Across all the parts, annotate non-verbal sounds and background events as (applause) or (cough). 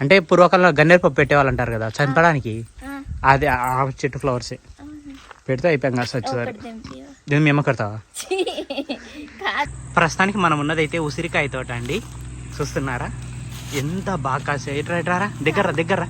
అంటే పూర్వకాలంలో గన్నేరు పప్పు పెట్టేవాళ్ళు అంటారు కదా చంపడానికి? అది ఆ చెట్టు ఫ్లవర్సే. పెడితే అయిపోయాం ఒకటి తెంపి దీన్ని మేము కడతావా? ప్రస్తుతానికి మనం ఉన్నదైతే ఉసిరికాయ తోట అండి. చూస్తున్నారా? ఎంత బాగా కాసే ఇట్రారా దగ్గర దగ్గర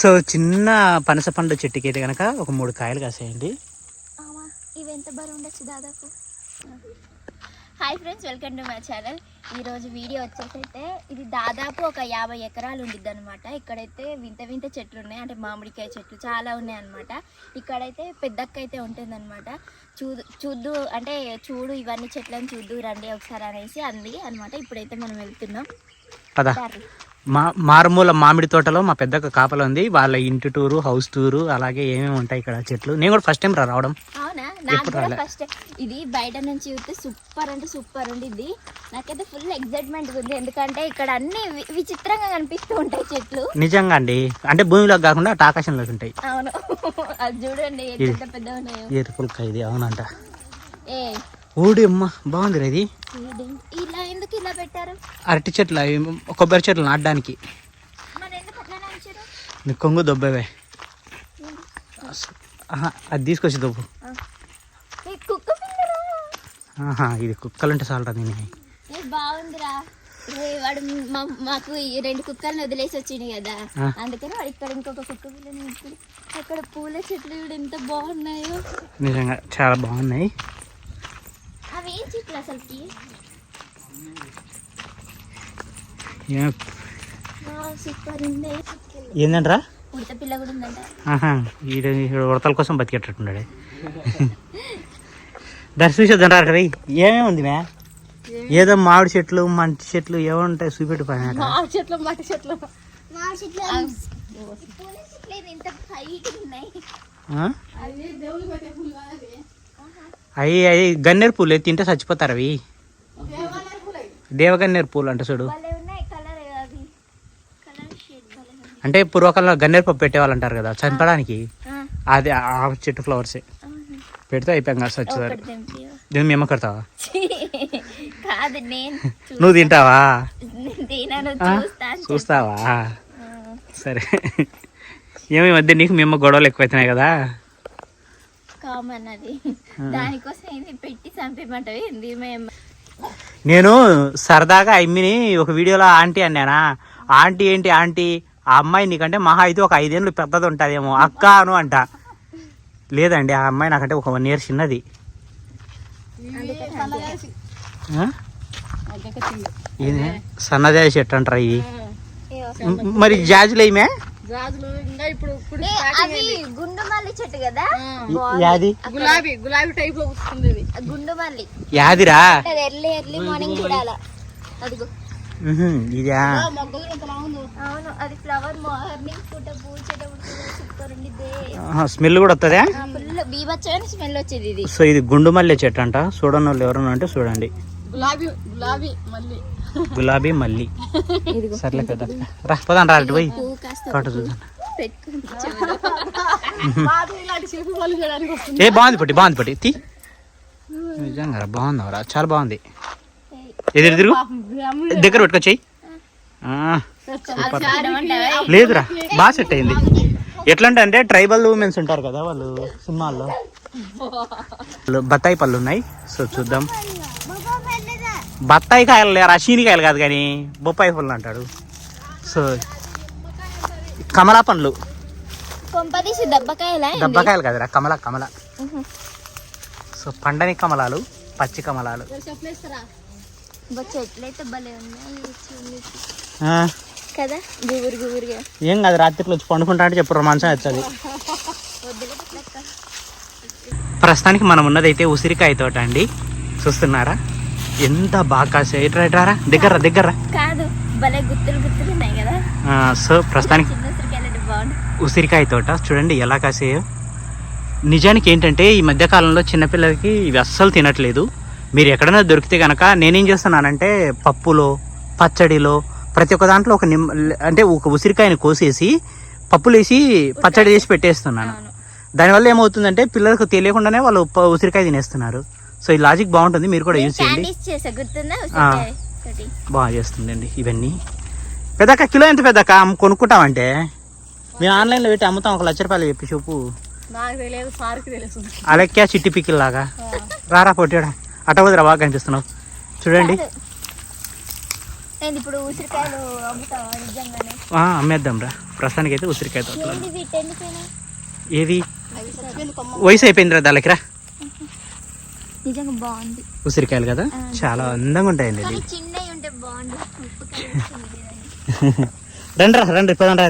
సో చిన్న పనస పండు చెట్టుకి అయితే కనుక ఒక మూడు కాయలు కాసాయండి. ఇవి ఎంత బరువు ఉండొచ్చు దాదాపు? Hi friends welcome to my channel. ఈరోజు వీడియో వచ్చేసి అయితే ఇది దాదాపు ఒక యాభై ఎకరాలు ఉండిద్ది అనమాట ఇక్కడైతే వింత వింత చెట్లు ఉన్నాయి. అంటే మామిడికాయ చెట్లు చాలా ఉన్నాయి అనమాట ఇక్కడైతే పెద్దక్క అయితే ఉంటుందన్నమాట. చూడు చూద్దు అంటే చూడు ఇవన్నీ చెట్లను చూద్దు రండి ఒకసారి అనేసి అంది అనమాట ఇప్పుడైతే మనం వెళ్తున్నాం. మా మారుమూల మామిడి తోటలో మా పెద్దక్క కాపలు ఉంది. వాళ్ళ ఇంటి టూరు హౌస్ టూరు అలాగే ఏమేమి ఉంటాయి ఇక్కడ చెట్లు. నేను కూడా ఫస్ట్ టైం రా రావడం. అవునా. ఫస్ట్ ఇది బయట నుంచి చూస్తే సూపర్ అంటే సూపర్ ఉండిద్ది. నాకైతే ఫుల్ ఎగ్జైట్మెంట్ ఉంది. ఎందుకంటే ఇక్కడ అన్ని విచిత్రంగా కనిపిస్తూ ఉంటాయి చెట్లు. నిజంగా అండి. అంటే భూమిలోకి కాకుండా అటు ఆకాశంలోకి ఉంటాయి. అవును. అది చూడండి. ఎంత పెద్ద ఉన్నాయో. ఇది అవునంట. ఏ? ఊడి అమ్మ బాగుంది ఇది. ఎందుకు ఇలా పెట్టారు? అరటి చెట్లు అవి కొబ్బరి చెట్లు నాటడానికి. నీ కొంగు దొబ్బవే. అది తీసుకొచ్చి దొబ్బు. ఇది కుక్కలుంటే చాలరా నేను బాగుందిరా. వాడు మా- మాకు ఈ రెండు కుక్కల్ని వదిలేసి వచ్చింది కదా. అందుకని వాడు ఇక్కడ ఇంకొక కుక్క పిల్లని. అక్కడ పూల చెట్లు కూడా ఎంత బాగున్నాయో. నిజంగా చాలా బాగున్నాయి. అవి ఏం చెట్లు అసలుకి? ఉంది ఏందంట్రా? ఉడత పిల్ల కూడా ఉందంట. ఆహా ఈడ ఈడ ఉడతల కోసం బతికేటట్టున్నాడు. దర్శనం చూద్దాం రా ఏమేమి ఉంది మ్యా ఏదో మామిడి చెట్లు మంచి చెట్లు ఏమో ఉంటాయి చూపెట్టు పైన చెట్లు మట్టి చెట్లు. అవి. అవి గన్నేరు పూలు తింటే చచ్చిపోతారు అవి. దేవగన్నేరు పూలు అంట చూడు. అంటే పూర్వకాలంలో గన్నేరు పప్పు పెట్టేవాళ్ళు అంటారు కదా చంపడానికి? అది ఆ చెట్టు ఫ్లవర్సే. పెడితే అయిపోయాం కదా తెంపి దీన్ని మేము కడతావా? నువ్వు తింటావా? చూస్తావా? సరే. ఏమి మధ్య నీకు మేము గొడవలు ఎక్కువైతున్నాయి కదా? కామన్ అది. దానికోసం పెట్టి చంపేమంటవి ఏంది? మేము నేను సరదాగా అమ్మిని ఒక వీడియోలో ఆంటీ అన్నానా ఆంటీ ఏంటి ఆంటీ? ఆ అమ్మాయి నీకంటే మహా అయితే ఒక ఐదేళ్ళు పెద్దది ఉంటుందేమో అక్క అను అంట. లేదండి ఆ అమ్మాయి నాకంటే ఒక వన్ ఇయర్ చిన్నది. సన్నజాజి చెట్టు అంటారా ఇది? మరి జాజులు ఏమే గాజులు ఇంకా ఇప్పుడు అవి చెట్టు కదా? యాది? గులాబీ గులాబీ టైప్లో వస్తుంది ఇది. యాదిరా? అది ఎర్లీ ఎర్లీ మార్నింగ్ చూడాలా? అదిగో. ఇదా అవును అది ఫ్లవర్ మార్నింగ్ పూట పూచేటప్పుడు సూపర్ ఉండిద్దే. స్మెల్ కూడా వస్తుందా ఫుల్ స్మెల్ వచ్చేది ఇది. సో ఇది గుండు మల్లె చెట్టు అంట. చూడని వాళ్ళు ఎవరన్నా అంటే చూడండి. గులాబీ గులాబీ మళ్ళీ గులాబీ మల్లి. ఇదిగో. సర్లే పెద్ద. రా పోదాం రా పోయి. తోట చూద్దాం. ఏ బాగుంది పట్టి బాగుంది పట్టి. తీ. నిజంగా రా, బాగుంది రా. చాలా బాగుంది. ఎదురు తిరుగు దగ్గర పెట్టుకొచ్చాయి సూపర్? లేదురా బాగా సెట్ అయింది. ఎట్లా అంటే ట్రైబల్ ఉమెన్స్ ఉంటారు కదా వాళ్ళు సినిమాల్లో. వాళ్ళు బత్తాయి పళ్ళు ఉన్నాయి. సో చూద్దాం. బత్తాయి కాయలు లేరా? కాయలు కాదు కానీ బొప్పాయి పళ్ళు అంటాడు. సో కమలా పండ్లు. దెబ్బకాయలా కదరా కమల కమల. సో పండని కమలాలు పచ్చి కమలాలు. ఏం కాదు రాత్రిలో వచ్చి పండుకుంటా అంటే చెప్పు మంచం వచ్చేది ప్రస్తుతానికి మనం ఉన్నదైతే ఉసిరికాయ తోట అండి. చూస్తున్నారా? ఎంత బాగా కాసే ఇట్రా ఇట్రారా దగ్గర దగ్గర కాదు భలే గుత్తులు గుత్తులు ఉన్నాయి కదా. సో ప్రస్తుతానికి ఉసిరికాయ తోట చూడండి ఎలా కాసాయో నిజానికి ఏంటంటే ఈ మధ్య కాలంలో చిన్నపిల్లలకి ఇవి అస్సలు తినట్లేదు. మీరు ఎక్కడైనా దొరికితే కనుక నేనేం చేస్తున్నానంటే పప్పులో పచ్చడిలో ప్రతి ఒక్క దాంట్లో ఒక నిమ్మ అంటే ఒక ఉసిరికాయని కోసేసి పప్పులు వేసి పచ్చడి చేసి పెట్టేస్తున్నాను. దానివల్ల ఏమవుతుందంటే పిల్లలకు తెలియకుండానే వాళ్ళు ఉసిరికాయ తినేస్తున్నారు. సో ఈ లాజిక్ బాగుంటుంది మీరు కూడా యూజ్ చేయండి. బాగా చేస్తుందండి ఇవన్నీ. పెద్దక్క కిలో ఎంత పెద్దక్క? కొనుక్కుంటామంటే మేము ఆన్లైన్లో పెట్టి అమ్ముతాం ఒక లక్ష రూపాయలు చెప్పి తెలుసు అలెక్కా చిట్టి పిక్కిల్ లాగా రారా పొట్టాడా అట వదిరా బాగా కనిపిస్తున్నావు. చూడండి. ఇప్పుడు ఉసిరికాయలు అమ్మేద్దాం రా. ప్రస్తుతానికి అయితే ఉసిరికాయ తోటలో. ఏది వయసు అయిపోయింది రా దానికి రా. నిజంగా బాగుంది. ఉసిరికాయలు కదా? చాలా అందంగా ఉంటాయండి ఇది. చిన్నవి ఉంటే (laughs) రండి రా రండి పదండి రా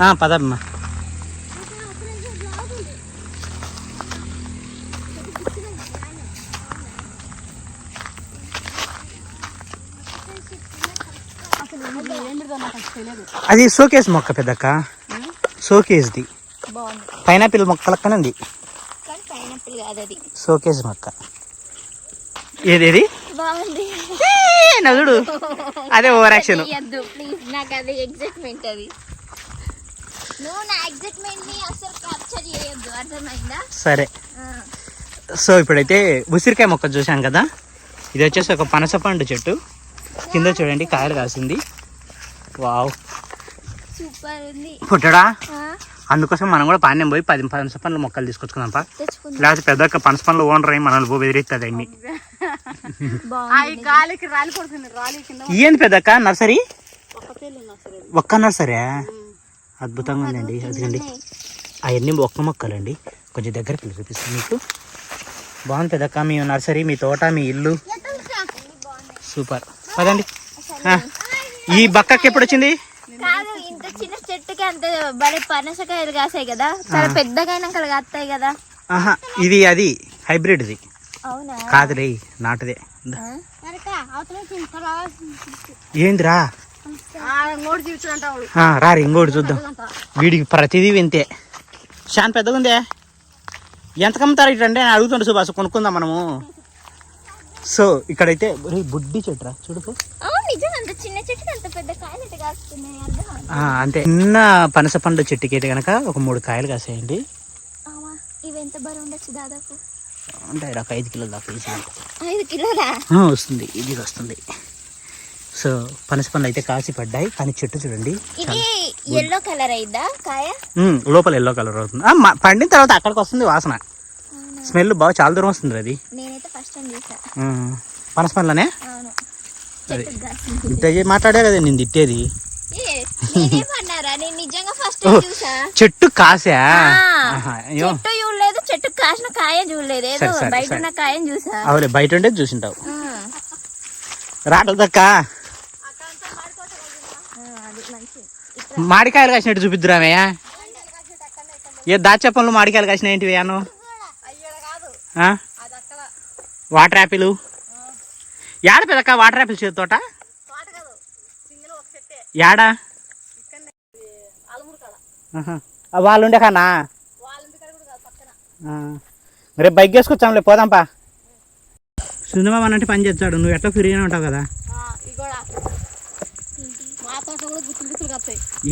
ఆ, పదమ్మా. అది షోకేస్ మొక్క పెద్దక్క. బాగుంది. పైనాపిల్ మొక్క లెక్కనే పైనాపిల్ కాదు అది షోకేస్ మొక్క. ఏదేది బాగుంది. నదుడు అదే ఓవర్ యాక్షన్. ప్లీజ్. నాకు అది ఎగ్జైట్మెంట్ అది. నువ్వు నా ఎగ్జైట్మెంట్ని అసలు క్యాప్చర్ చేయొద్దు. అర్థమైందా? సరే. సో ఇప్పుడైతే ఉసిరికాయ మొక్క చూసాం కదా? ఇది వచ్చేసి ఒక పనసపండు చెట్టు. కింద చూడండి కాయలు కాసింది. వావ్. సూపర్ ఉంది. పుట్టడా? అందుకోసం మనం కూడా పాణ్యం పోయి పది పనస పండ్ల మొక్కలు తీసుకొచ్చుకుందాంపా తెచ్చుకుంది. లేకపోతే పెద్ద పనస పండ్లు ఓనర్ అయ్యి మనల్ని పో బెదిరిస్తుంది అన్ని ఏంది పెద్దక్క నర్సరీ? ఒక్క నర్సరీ. అద్భుతంగా ఉందండి. అదిగండి. అవన్నీ ఒక్క మొక్కలండి. కొంచెం దగ్గరికి వెళ్ళి చూపిస్తాను మీకు. బాగుంది పెద్దక్క మీ నర్సరీ మీ తోట మీ ఇల్లు. సూపర్. పదండి. ఈ బక్కకి ఎప్పుడు వచ్చింది? కాదు ఇంత చిన్న చెట్టుకి అంత బడే పనసకాయలు కాసాయి కదా చాలా పెద్దగా అయినాక కాస్తాయి కదా. ఆహా ఇది అది హైబ్రిడ్ది. అవునా? కాదులే నాటుదే? ఏందిరా? రారి ఇంకోటి చూద్దాం. వీడికి ప్రతిదీ వింతే. చాలా పెద్దగా ఉందే ఎంత కమ్ముతారు ఇటంటే నేను అడుగుతుండే సుభాష్ కొనుక్కుందాం మనము. సో ఇక్కడైతే బుడ్డి అవును నిజం అంత చిన్న పనస పండు చెట్టుకి అయితే కనుక ఒక మూడు కాయలు కాసాయండి. దాదాపు? ఉంటాయి ఒక ఐదు కిలోల దాకా. ఐదు కిలోలా? వస్తుంది. ఇది వస్తుంది. సో పనస పండ్లు అయితే కాసి పడ్డాయి. కానీ చెట్టు చూడండి. ఇది ఎల్లో కలర్ అయిందా కాయ? లోపల ఎల్లో కలర్ అవుతుంది. పండిన తర్వాత అక్కడికి వస్తుంది వాసన. స్మెల్ బాగా చాలా దూరం వస్తుంది అది. నేనైతే ఫస్ట్ టైం పనస పండ్లనే మాట్లాడే కదా నేను తిట్టేది చెట్టు కాసా? చెట్టు చూడలేదు చెట్టు కాసిన కాయ చూడలేదు. ఏదో బయట. ఉన్న కాయని చూసా. అవులే బయట ఉంటే చూసింటావు. ఆ, రాటలు దక్క ఆ, అది మంచి ఇట్లా మామిడికాయలు కాసినట్టు చూపిద్దురామయ్య. ఏ దాచా పనులు మామిడికాయలు కాసిన ఏంటివి అను వాటర్ యాపిల్? యాడ పెదక్క వాటర్ యాపిల్ చేతితోట తోట? యాడా? వాళ్ళు ఉండే కానా. రేపు బైక్ వేసుకొచ్చాంలే పోదాంపా సుందరబాబు అంటే పని చేస్తాడు నువ్వు ఎట్లా ఫ్రీగానే ఉంటావు కదా.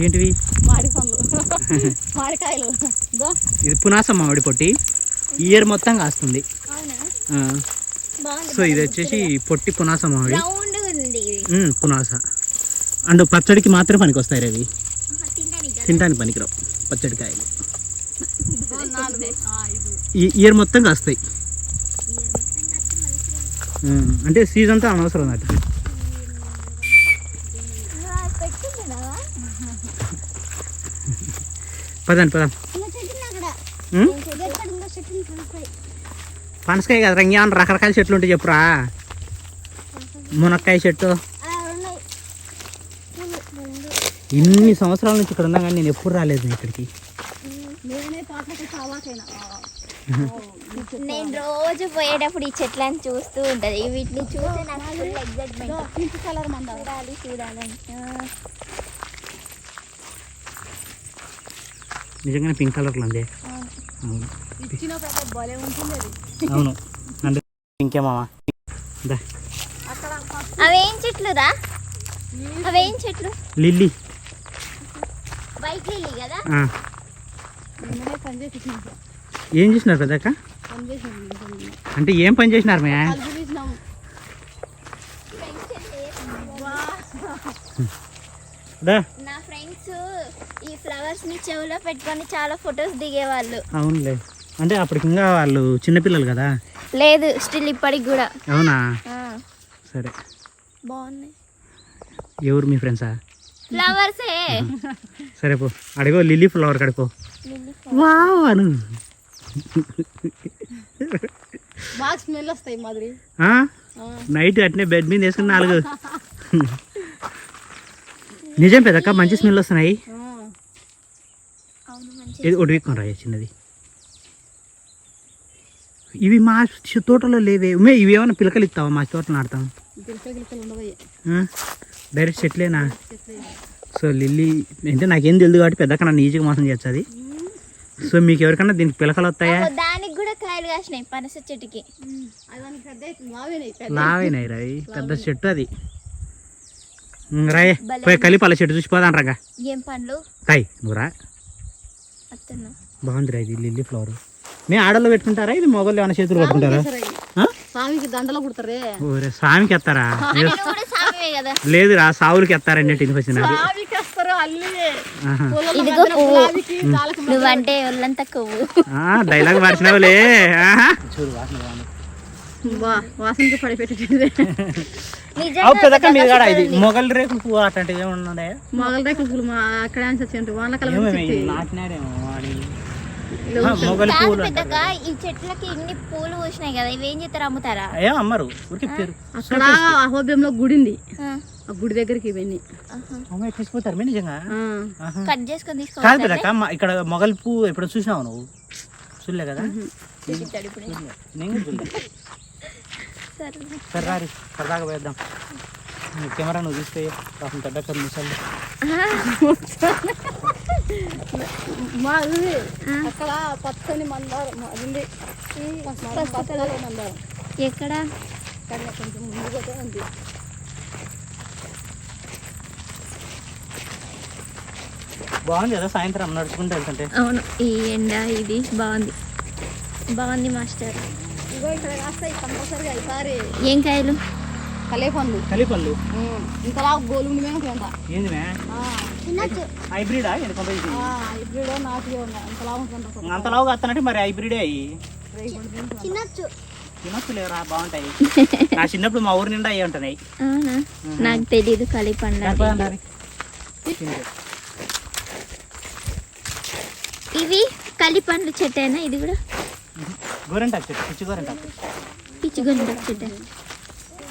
ఏంటివి? (laughs) ఇది పునాసం మామిడి పొట్టి. ఇయర్ మొత్తం కాస్తుంది. సో ఇది వచ్చేసి పొట్టి పునాస మామిడి పునాస. అండ్ పచ్చడికి మాత్రమే పనికి వస్తాయి ఆహా, తినడానికి పనికిరావు పచ్చడి కాయలు ఇయర్ మొత్తం కాస్తాయి. అంటే సీజన్ అంతా అనవసరం అన్నట్టు పదండి పదం ఇలా చెట్టు అక్కడ ఉమ్? ఎక్కడ ఇంకో చెట్టు కనుక్కోయి పనసకాయ కదా రంగి ఏమన్నా రకరకాల చెట్లు ఉంటాయి చెప్పురా. మునక్కాయ చెట్టు. ఇన్ని సంవత్సరాల నుంచి ఇక్కడ ఉన్నా కానీ నేను ఎప్పుడు రాలేదు ఇక్కడికి. నేనే రోజు పోయేటప్పుడు ఈ చెట్లను చూస్తూ ఉంటది. వీటిని చూస్తే నాకు ఎగ్జైట్మెంట్ పింక్ కలర్ చూడాలి. చూడాలని నిజంగానే పింక్ కలర్లో ఉంది. అవును. అంటే ఇంకేమావా అవేం చెట్లు రా? అవేం చెట్లు? లిల్లీ. వైట్ లిల్లీ కదా? ఏం చేసినారు పెద్దక్క? అంటే ఏం పని చేసినారు మే దా. ఫ్రెండ్స్ ఈ ఫ్లవర్స్ని చెవిలో పెట్టుకొని చాలా ఫొటోస్ దిగేవాళ్ళు. అవునులే. అంటే అప్పటికి ఇంకా వాళ్ళు చిన్నపిల్లలు కదా? లేదు స్టిల్ ఇప్పటికి కూడా. అవునా? సరే. బాగున్నాయి. ఎవరు మీ ఫ్రెండ్సా? ఫ్లవర్సే. సరే పో. అడిగో లిల్లీ ఫ్లవర్ కడుకో వావ్ అను. బాగా స్మెల్ వస్తాయి మాదిరి. నైట్ అట్నే బెడ్ మీద వేసుకుని నాలుగు. (laughs) నిజం పెద్దక్క మంచి స్మెల్ వస్తున్నాయి. ఆ. అవును మంచి ఇది ఒకటి వీక్కొని రాయ చిన్నది. ఇవి మా తోటలో లేవే. ఉమే ఇవి ఏమైనా పిలకలు ఇస్తావా మా తోటలో ఉండవయ్యే. డైరెక్ట్ చెట్లేనా? సో లిల్లీ అంటే నాకేం తెలియదు కాబట్టి పెద్దక్క నన్ను ఈజీగా మోసం చేస్తుంది. సో మీకు ఎవరికన్నా దీనికి పిలకలు వస్తాయా? దానికి కూడా కాయలు కాసినాయి పనస చెట్టుకి. లావైనాయి రవి పెద్ద చెట్టు అది. రాయే. పోయి కలిపాల చెట్టు చూసిపోదాం రంగా. ఏం పండ్లు? నువ్వు రా. బాగుంది రా ఇది లిల్లీ ఫ్లవర్. మీ ఆడల్లో పెట్టుకుంటారా? ఇది మొగలు ఏమైనా చేతులు పట్టుకుంటారా? ఆ? స్వామికి దండలో కుడతారే? ఓరే స్వామికి ఎత్తారా? లేదు రా సావులకి ఎత్తారన్నట్టు ఇంటికి ఇదిగో పువ్వు. మధ్య- నువ్వంటే ఒళ్ళంతా కొవ్వు. ఆ, డైలాగ్ మార్చినావులే. చూడు వాసనకి పడిపెట్టేది అవు పెద్దక్క మీద కాడ ఇది మొగలి రేకులు పువ్వు అట్లాంటివి ఏమన్నా మొగల రేకుల పూలు మా అక్కడ వానకాలం మొగలి కాదు పువ్వులు పెద్దగా ఈ చెట్లకి ఇన్ని పూలు పూసినాయి కదా ఇవి చేస్తారు అమ్ముతారా? ఏం అమ్మరు ఊరికి అక్కడ అహోబ్యంలో గుడి ఉంది. ఆ, ఆ గుడి దగ్గరికి ఇవన్నీ. తీసుకుపోతారు మీ నిజంగా. కట్ చేసుకొని కాదు తీసుకోవాలి పెద్దక్క మ- ఇక్కడ మొగలి పువ్వు ఎప్పుడు చూసినావు నువ్వు? చూడలే కదా. నేను. కూడా చూడలే సరే. సరే రారి సరదాగా పోయేద్దాం. నీ కెమెరా నువ్వు తీసుకో పాపం పెద్ద ముసలి. మా ఇది అక్కడ పచ్చని మందారం ఉంది. పచ్చని మందారం. ఎక్కడ? కానీ కొంచెం ముందు పోతే ఉంది. బాగుంది కదా సాయంత్రం నడుచుకుంటూ వెళ్తుంటే? అవును ఈ ఎండ ఇది బాగుంది. బాగుంది మాస్టర్. ఇగో ఇక్కడ కాస్తాయి కంపల్సరిగా ఈసారి ఏం కాయలు? కలేపండు. కలిపళ్ళు ఇంతలా గోలుండి హైబ్రిడా? నాటుగా ఉంటుంది అంతలావుగా వస్తానంటే మరి హైబ్రిడే అయ్యి. తినచ్చు. తినొచ్చు లేరా బాగుంటాయి. (laughs) నా చిన్నప్పుడు మా ఊరి నిండా అయ్యి ఉంటున్నాయి. నాకు తెలీదు కలిపండి సరిపోదండి. ఇవి కలిపండ్ల చెట్టేనా ఇది కూడా? గోరెంటాకు చెట్టు పిచ్చి గోరెంటాకు. పిచ్చి గోరింటాకు చెట్టే.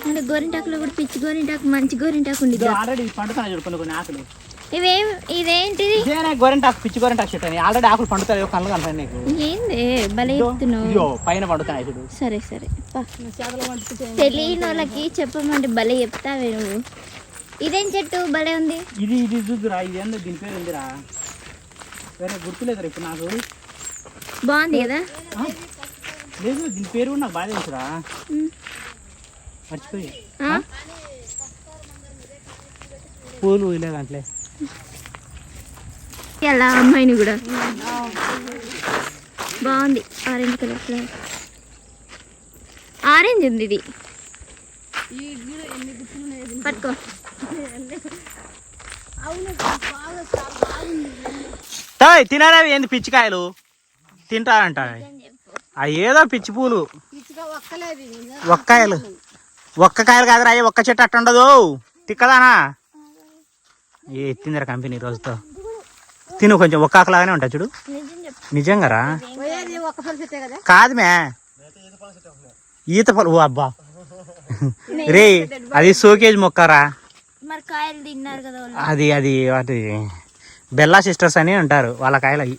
అంటే గోరింటాకులో కూడా పిచ్చి గోరింటాకు మంచి గోరింటాకు ఉంది ఆల్రెడీ పండుతాయి చూడు కొన్ని కొన్ని ఆకులు. ఇవేం ఇదేంటిది? ఇదేనా గోరెంటాకు పిచ్చి గోరెంటాకు చెట్టు అని. ఆల్రెడీ ఆకులు పండుతాయి కళ్ళు కనపడి నీకు. ఏంది భలే పైన పండుతాయి చూడు. సరే సరే తెలియని వాళ్ళకి చెప్పమంటే భలే చెప్తావే నువ్వు. ఇదేం చెట్టు? భలే ఉంది. ఇది ఇది చూద్దురా ఇది ఏందో దీని పేరు ఉందిరా. వేరే గుర్తులేదురా ఇప్పుడు నాకు. బాగుంది కదా? లేదు దీని పేరు కూడా నాకు బాగా తెలుసురా. మర్చిపోయి? పూలు ఇలా దాంట్లో. ఎలా అమ్మాయిని కూడా? బాగుంది. Orange colour flower. ఆరెంజ్ ఉంది ఇది. పట్టుకో. తినారా ఏంది పిచ్చికాయలు? తింటారంట ఏదో పిచ్చి పూలు. ఒక్కాయలు. ఒక్క కాయలు కాదురా అయ్యి ఒక్క చెట్టు అట్ట ఉండదు. తిక్కదానా? ఏ ఎత్తిందిరా కంపెనీ రోజుతో? తిను కొంచెం ఒక్క ఆకులాగానే ఉంటా చూడు. నిజంగా రా పోయేది ఒక్క పని చెట్టే కదా? కాదు మే ఈత పలు ఓ అబ్బా. రే అది సోకేజ్ మొక్కరా? మరి కాయలు తిన్నారు కదా వాళ్ళు. అది అది అది బెల్లా సిస్టర్స్ అని అంటారు వాళ్ళ కాయలు అవి.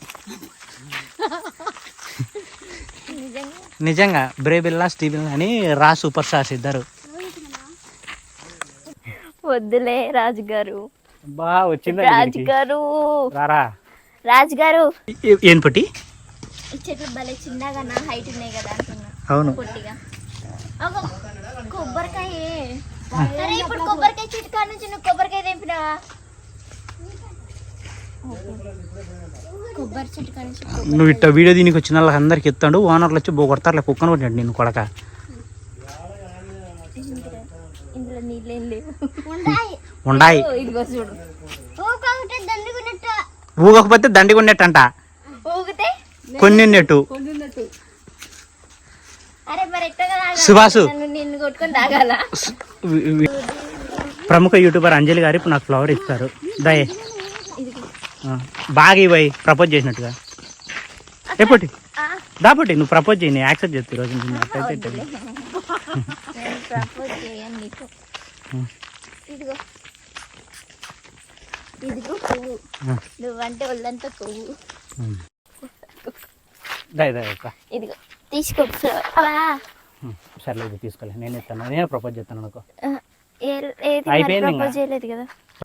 నిజంగా నిజంగా బ్రే బిల్లా స్టీబిల్ అని రా సూపర్ స్టార్స్ ఇద్దరు. వద్దులే రాజు గారు బా వచ్చిందా రాజు గారు రారా. రాజు గారు ఏ- పట్టి? చెట్లు భలే చిన్నగా నా హైట్ ఉన్నాయి కదా అంటున్నా. అవును. పొట్టిగా. కొబ్బరికాయ. ఇప్పుడు కొబ్బరికాయ చెట్టు కాడ నుంచి నువ్వు కొబ్బరికాయ తెంపినావా? కొబ్బరి చెట్టు కానీ నువ్వు ఇట్ట వీడియో దీనికి వచ్చిన వాళ్ళకి అందరికి ఎత్తాడు ఓనర్లు వచ్చి బో కొడతారులే కుక్కను కొట్టినాడు నేను కొడక. ఇందులో నీళ్ళేం లేవు. ఉండాయి. ఊగకపోతే దండిగా ఉన్నట్టంట ఊగితే? కొన్ని? సుభాసు. ప్రముఖ యూట్యూబర్ అంజలి గారు ఇప్పుడు నాకు ఫ్లవర్ ఇస్తారు. దయే. బాగా ఇవ్వయి ప్రపోజ్ చేసినట్టుగా. ఎప్పటి దాపటి నువ్వు ప్రపోజ్ చేయి నేను యాక్సెప్ట్ చేస్తే ఈరోజు నుంచి నువ్వంటే ఒళ్ళంతా కొవ్వు ఇదిగో తీసుకో ఫ్లవర్. అబ్బా. ఉం, సర్లే ఇది తీసుకోలే. నేను ఇస్తాను. నేనే ప్రపోజ్ చేస్తాను అనుకో. అయిపోయింది. ప్రపోజ్ చేయలేదు కదా.